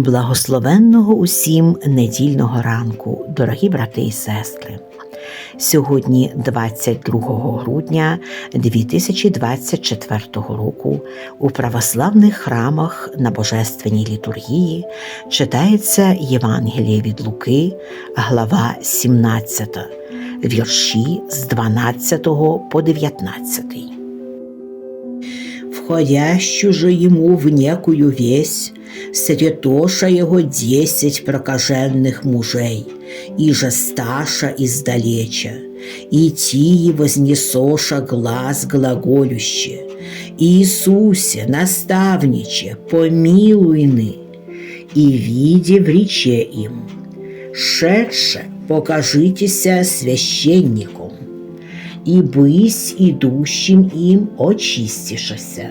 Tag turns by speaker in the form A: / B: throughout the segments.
A: Благословенного усім недільного ранку, дорогі брати і сестри. Сьогодні, 22 грудня 2024 року, у православних храмах на Божественній літургії читається Євангеліє від Луки, глава 17, вірші з 12 по 19. Входящу же ему в некую весь, святоша его десять прокаженных мужей, и же сташа издалеча, и тии вознесоша глаз глаголюще, Иисусе, наставниче, помилуйны, и виде в рече им, шедше покажитеся священником, и бысь идущим им очистишася.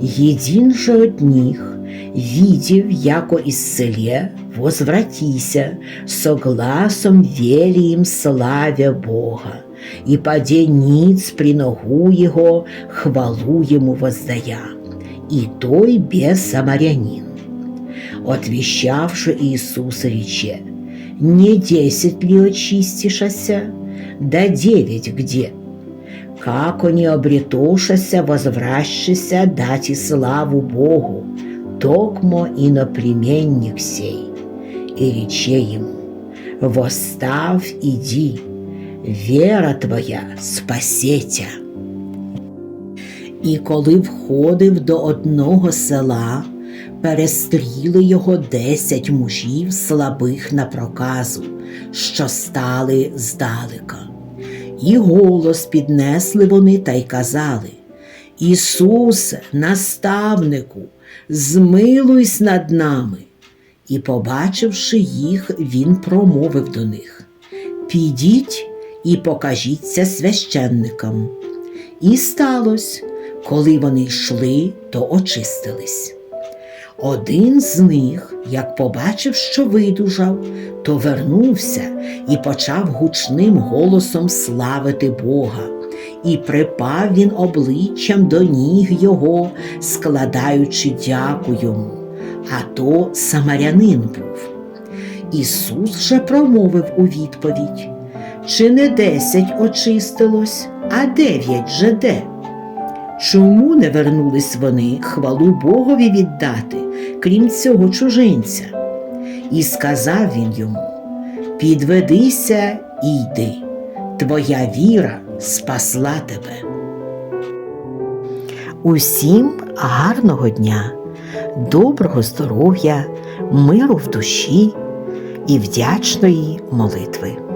A: Един же от них, видев, яко исцеле, возвратися, согласом вели славя Бога, и паде ниц при ногу его, хвалу ему воздая, и той без самарянин. Отвещавши Иисус рече, не десять ли очистишася, да девять где? Как они обретошася, возвращися дать и славу Богу, токмо иноплеменник сей. И рече ему, восставь, иди, вера твоя спасетя. І коли входив до одного села, перестріли його десять мужів слабих на проказу, що стали здалека. І голос піднесли вони та й казали Ісусе, наставнику, змилуйсь над нами. І, побачивши їх, він промовив до них Підіть і покажіться священникам. І сталося, коли вони йшли, то очистились. Один з них, як побачив, що видужав, то вернувся і почав гучним голосом славити Бога, і припав він обличчям до ніг його, складаючи дяку йому, а то самарянин був. Ісус же промовив у відповідь Чи не десять очистилось, а дев'ять же де? Чому не вернулись вони хвалу Богові віддати, крім цього чужинця? І сказав він йому: Підведися і йди, твоя віра спасла тебе. Усім гарного дня, доброго здоров'я, миру в душі і вдячної молитви.